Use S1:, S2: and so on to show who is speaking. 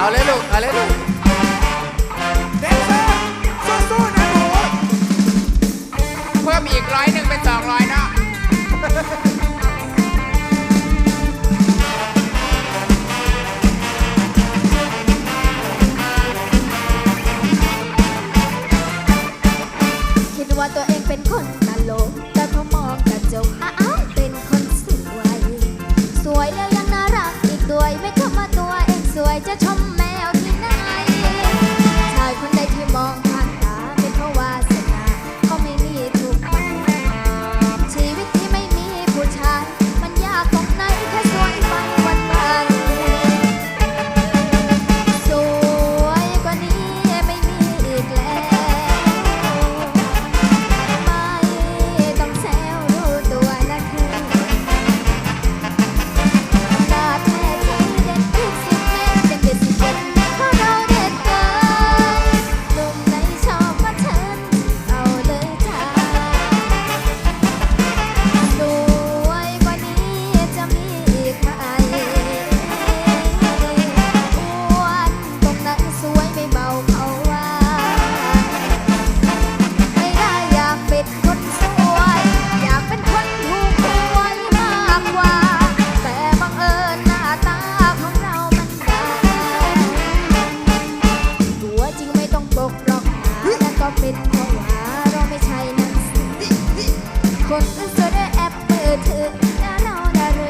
S1: เอาเลยลูก เอาเลยลูก เธอดาโนดาโน